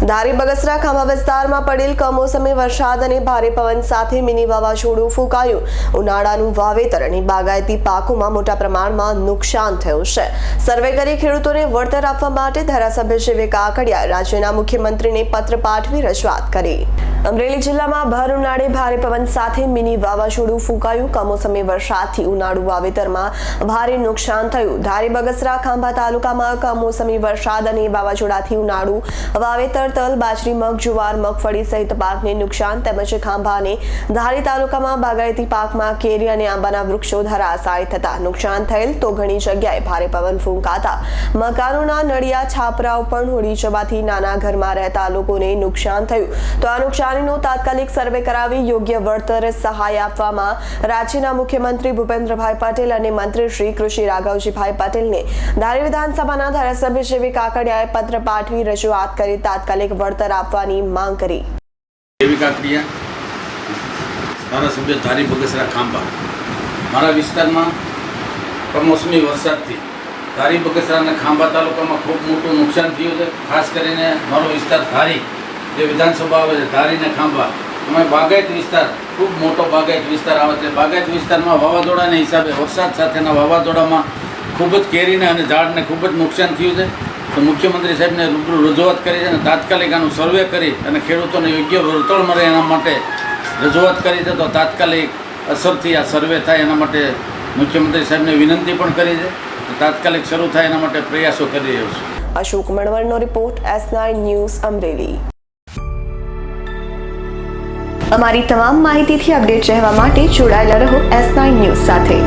ધારી બગસરા ખાંભા વિસ્તારમાં પડેલ કમોસમી વરસાદ અને ભારે પવન સાથે મિની વાવાઝોડું ફૂંકાયું. ઉનાળાનું વાવેતર અને બાગાયતી પાકોમાં મોટા પ્રમાણમાં નુકસાન થયું છે. સર્વે કરી ખેડૂતોને વળતર આપવા માટે ધારાસભ્ય શિવે કાકડિયા રાજ્યના મુખ્યમંત્રીને પત્ર પાઠવી રજૂઆત કરી. અમરેલી જિલ્લામાં ભર ઉનાળે ભારે પવન સાથે મિની વાવાઝોડું ફૂંકાયું. કમોસમી વરસાદથી ઉનાળુ વાવેતરમાં ભારે નુકસાન થયું. ધારી બગસરા ખાંભા તાલુકામાં કમોસમી વરસાદ અને વાવાઝોડાથી ઉનાળુ વાવેતર તલ, બાજરી, મગ, જુવાર, મગફળી સહિત પાકને નુકસાન તેમજ ખાંભા અને ધારી તાલુકામાં બાગાયતી પાકમાં કેરી અને આંબાના વૃક્ષો ધરાશાય થતા નુકસાન થયેલ તો ઘણી જગ્યાએ ભારે પવન ફૂંકાતા મકાનોના નળિયા, છાપરાઓ પણ ઉડી જવાથી નાના ઘરમાં રહેતા લોકોને નુકસાન થયું. તો આ નુકસાનીનો તાત્કાલિક સર્વે કરાવી યોગ્ય વળતર સહાય આપવામાં રાજ્યના મુખ્યમંત્રી ભૂપેન્દ્રભાઈ પટેલ અને મંત્રી શ્રી કૃષિ રાઘવજીભાઈ પટેલને ધારી વિધાનસભાના ધારાસભ્ય શ્રી કાકડિયાએ પત્ર પાઠવી રજૂઆત કરી તાત્કાલિક વળતર આપવાની માંગ કરી. એવી કાકડિયા ધારાસભ્ય ધારી બગસરા ખાંભા. મારા વિસ્તારમાં કમોસમી વરસાદથી ધારી બગસરા અને ખાંભા તાલુકામાં ખૂબ મોટું નુકસાન થયું છે. ખાસ કરીને મારો વિસ્તાર ધારી, જે વિધાનસભા આવે છે ધારી ને ખાંભા. એમાં બાગાયત વિસ્તાર, ખૂબ મોટો બાગાયત વિસ્તાર આવે છે. બાગાયત વિસ્તારમાં વાવાઝોડાના હિસાબે વરસાદ સાથેના વાવાઝોડામાં ખૂબ જ કેરીને અને ઝાડને ખૂબ જ નુકસાન થયું છે. તો મુખ્યમંત્રી સાહેબને રૂબરૂ રજૂઆત કરી છે અને તાત્કાલિક આનું સર્વે કરી અને ખેડૂતોને યોગ્ય વળતર મળે એના માટે રજૂઆત કરી છે. તો તાત્કાલિક અસરથી આ સર્વે થાય એના માટે મુખ્યમંત્રી સાહેબને વિનંતી પણ કરી છે. તાત્કાલિક શરૂ થાય એના માટે પ્રયાસો કરી રહ્યો છું. Ashok મણવરનો report S nine news Amreli. અમારી તમામ માહિતીથી અપડેટ રહેવા માટે જોડાયેલા રહો એસ ન્યૂઝ સાથે.